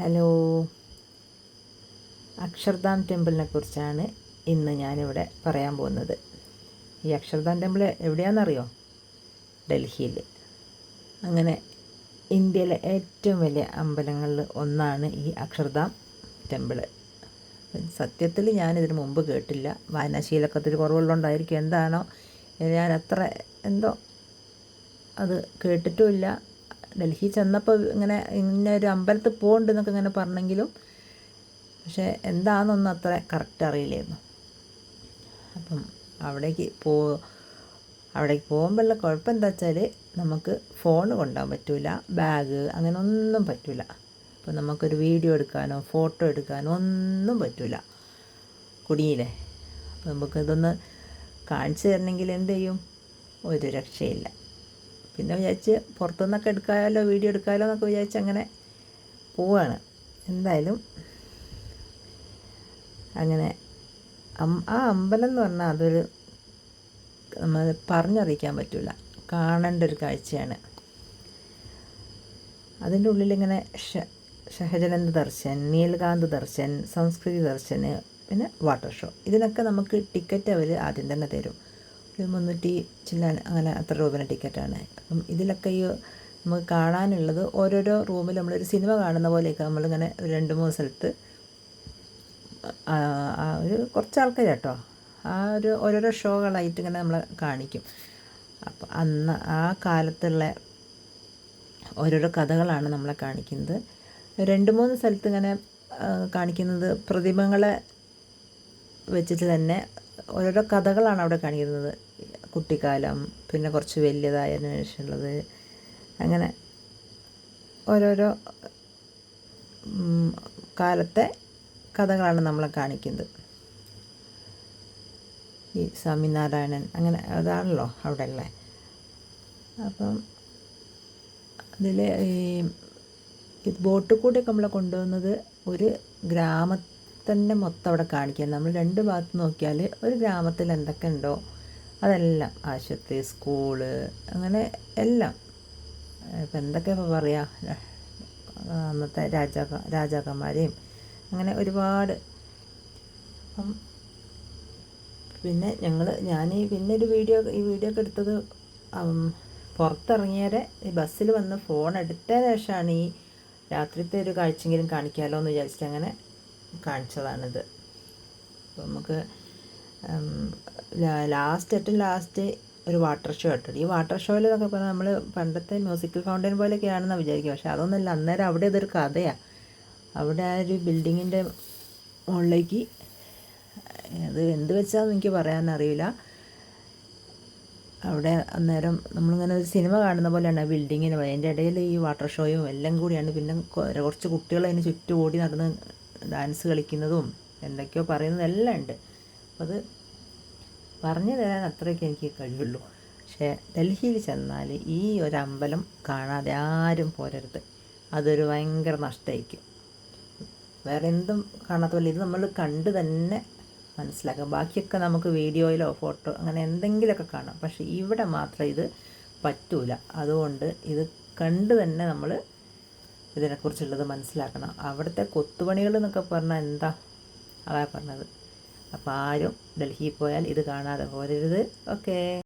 Hello. Akshardham ടെമ്പിളിനെ കുറിച്ചാണ് ഇന്ന് ഞാനിവിടെ പറയാൻ പോകുന്നത്. ഈ അക്ഷർധാം ടെമ്പിൾ എവിടെയാണെന്നറിയോ? ഡൽഹിയിൽ അങ്ങനെ ഇന്ത്യയിലെ ഏറ്റവും വലിയ അമ്പലങ്ങളിൽ ഒന്നാണ് ഈ അക്ഷർധാം ടെമ്പിൾ സത്യത്തിൽ ഞാനിതിന് മുമ്പ് കേട്ടില്ല. വായനാശീലൊക്കെ ഒത്തിരി കുറവുള്ളതുകൊണ്ടായിരിക്കും. എന്താണോ? ഞാൻ അത്ര എന്തോ അത് കേട്ടിട്ടുമില്ല. ഡൽഹി ചെന്നപ്പോൾ ഇങ്ങനെ ഇങ്ങനെ ഒരു അമ്പലത്തിൽ പോകുന്നുണ്ട് എന്നൊക്കെ ഇങ്ങനെ പറഞ്ഞെങ്കിലും പക്ഷേ എന്താണെന്നൊന്നും അത്ര കറക്റ്റ് അറിയില്ലായിരുന്നു. അപ്പം അവിടേക്ക് പോ അവിടേക്ക് പോകുമ്പോഴുള്ള കുഴപ്പം എന്താ വെച്ചാൽ നമുക്ക് ഫോൺ കൊണ്ടുപോകാൻ പറ്റില്ല ബാഗ് അങ്ങനെ ഒന്നും പറ്റില്ല അപ്പോൾ നമുക്കൊരു വീഡിയോ എടുക്കാനോ ഫോട്ടോ എടുക്കാനോ ഒന്നും പറ്റില്ല കുടിയില്ലേ അപ്പോൾ നമുക്കിതൊന്ന് കാണിച്ചു തരണമെങ്കിൽ എന്ത് ചെയ്യും? ഒരു രക്ഷയില്ല. പിന്നെ വിചാരിച്ച് പുറത്തുനിന്നൊക്കെ എടുക്കാമല്ലോ വീഡിയോ എടുക്കാമല്ലോ എന്നൊക്കെ വിചാരിച്ച് അങ്ങനെ പോവാണ്. എന്തായാലും അങ്ങനെ ആ അമ്പലം എന്ന് പറഞ്ഞാൽ അതൊരു നമ്മൾ പറഞ്ഞറിയിക്കാൻ പറ്റില്ല കാണേണ്ട ഒരു കാഴ്ചയാണ്. അതിന്റെ ഉള്ളിലിങ്ങനെ ഷ ഷഹജനന്ദ ദർശൻ നീൽകാന്ത് ദർശൻ സംസ്കൃതി ദർശന് പിന്നെ വാട്ടർ ഷോ. ഇതിനൊക്കെ നമുക്ക് ടിക്കറ്റ് അവർ ആദ്യം തന്നെ തരും. ഒരു മുന്നൂറ്റി ചില്ലാൻ അങ്ങനെ അത്ര രൂപേന്റെ ടിക്കറ്റാണ്. അപ്പം ഇതിലൊക്കെ ഈ നമുക്ക് കാണാനുള്ളത് ഓരോരോ റൂമിൽ നമ്മളൊരു സിനിമ കാണുന്ന പോലെയൊക്കെ നമ്മളിങ്ങനെ രണ്ട് മൂന്ന് സ്ഥലത്ത് ഒരു കുറച്ച് ആൾക്കാർ കേട്ടോ ആ ഒരു ഓരോരോ ഷോകളായിട്ട് ഇങ്ങനെ നമ്മൾ കാണിക്കും. അപ്പം അന്ന് ആ കാലത്തുള്ള ഓരോരോ കഥകളാണ് നമ്മളെ കാണിക്കുന്നത്. രണ്ട് മൂന്ന് സ്ഥലത്ത് ഇങ്ങനെ കാണിക്കുന്നത് പ്രതിമകളെ വെച്ചിട്ട് തന്നെ ഓരോരോ കഥകളാണ് അവിടെ കാണിക്കുന്നത്. കുട്ടിക്കാലം പിന്നെ കുറച്ച് വലിയതായതിനു ശേഷമുള്ളത് അങ്ങനെ ഓരോരോ കാലത്തെ കഥകളാണ് നമ്മളെ കാണിക്കുന്നത്. ഈ സ്വാമിനാരായണൻ അങ്ങനെ അതാണല്ലോ അവിടെ ഉള്ളത് അപ്പം അതിൽ ഈ ബോട്ട് കൂടെയൊക്കെ നമ്മളെ കൊണ്ടുവന്നത് ഒരു ഗ്രാമത്തിന്റെ മൊത്തം അവിടെ കാണിക്കുക നമ്മൾ രണ്ട് ഭാഗത്ത് നോക്കിയാൽ ഒരു ഗ്രാമത്തിൽ എന്തൊക്കെ ഉണ്ടോ അതെല്ലാം. ആശുപത്രി സ്കൂൾ അങ്ങനെ എല്ലാം. ഇപ്പം എന്തൊക്കെ ഇപ്പോൾ പറയുക അന്നത്തെ രാജാക്ക രാജാക്കന്മാരെയും അങ്ങനെ ഒരുപാട്. അപ്പം പിന്നെ ഞങ്ങൾ ഞാൻ ഈ പിന്നെ ഒരു വീഡിയോ ഈ വീഡിയോ ഒക്കെ എടുത്തത് പുറത്തിറങ്ങിയവരെ ഈ ബസ്സിൽ വന്ന് ഫോൺ എടുത്ത ശേഷമാണ് ഈ രാത്രിത്തെ ഒരു കാഴ്ചയെങ്കിലും കാണിക്കാമല്ലോ എന്ന് വിചാരിച്ചിട്ട് അങ്ങനെ കാണിച്ചതാണിത്. അപ്പോൾ നമുക്ക് ലാസ്റ്റ് ഏറ്റവും ലാസ്റ്റ് ഒരു വാട്ടർ ഷോ ഇട്ടുണ്ട് ഈ വാട്ടർ ഷോയിൽ എന്നൊക്കെ പറഞ്ഞാൽ നമ്മൾ പണ്ടത്തെ മ്യൂസിക്കൽ ഫൗണ്ടൻ പോലെയൊക്കെയാണെന്നാണ് വിചാരിക്കുക പക്ഷേ അതൊന്നുമല്ല അന്നേരം അവിടെ ഇതൊരു കഥയാണ് അവിടെ ആ ഒരു ബിൽഡിങ്ങിന്റെ മുകളിലേക്ക് അത് എന്ത് വെച്ചാന്ന് എനിക്ക് പറയാനറിയില്ല. അവിടെ അന്നേരം നമ്മളിങ്ങനെ ഒരു സിനിമ കാണുന്ന പോലെയാണ് ആ ബിൽഡിങ്ങിന് അതിന്റെ ഇടയിൽ ഈ വാട്ടർ ഷോയും എല്ലാം കൂടിയാണ്. പിന്നെ കുറച്ച് കുട്ടികൾ അതിന് ചുറ്റും ഓടി നടന്ന് ഡാൻസ് കളിക്കുന്നതും എന്തൊക്കെയോ പറയുന്നതെല്ലാം ഉണ്ട്. അത് പറഞ്ഞു തരാൻ അത്രയൊക്കെ എനിക്ക് കഴിയുള്ളൂ. പക്ഷേ ഡൽഹിയിൽ ചെന്നാൽ ഈ ഒരു അമ്പലം കാണാതെ ആരും പോരരുത്. അതൊരു ഭയങ്കര നഷ്ടമായിരിക്കും വേറെ എന്തും കാണാത്ത പോലെ ഇത് നമ്മൾ കണ്ട് തന്നെ മനസ്സിലാക്കാം. ബാക്കിയൊക്കെ നമുക്ക് വീഡിയോയിലോ ഫോട്ടോ അങ്ങനെ എന്തെങ്കിലുമൊക്കെ കാണാം. പക്ഷേ ഇവിടെ മാത്രം ഇത് പറ്റൂല. അതുകൊണ്ട് ഇത് കണ്ട് തന്നെ നമ്മൾ ഇതിനെക്കുറിച്ചുള്ളത് മനസ്സിലാക്കണം. അവിടുത്തെ കൊത്തുപണികൾ എന്നൊക്കെ പറഞ്ഞാൽ എന്താ? അതാ പറഞ്ഞത്. അപ്പോൾ ആരും ഡൽഹിയിൽ പോയാൽ ഇത് കാണാതെ പോരരുത്. ഓക്കേ.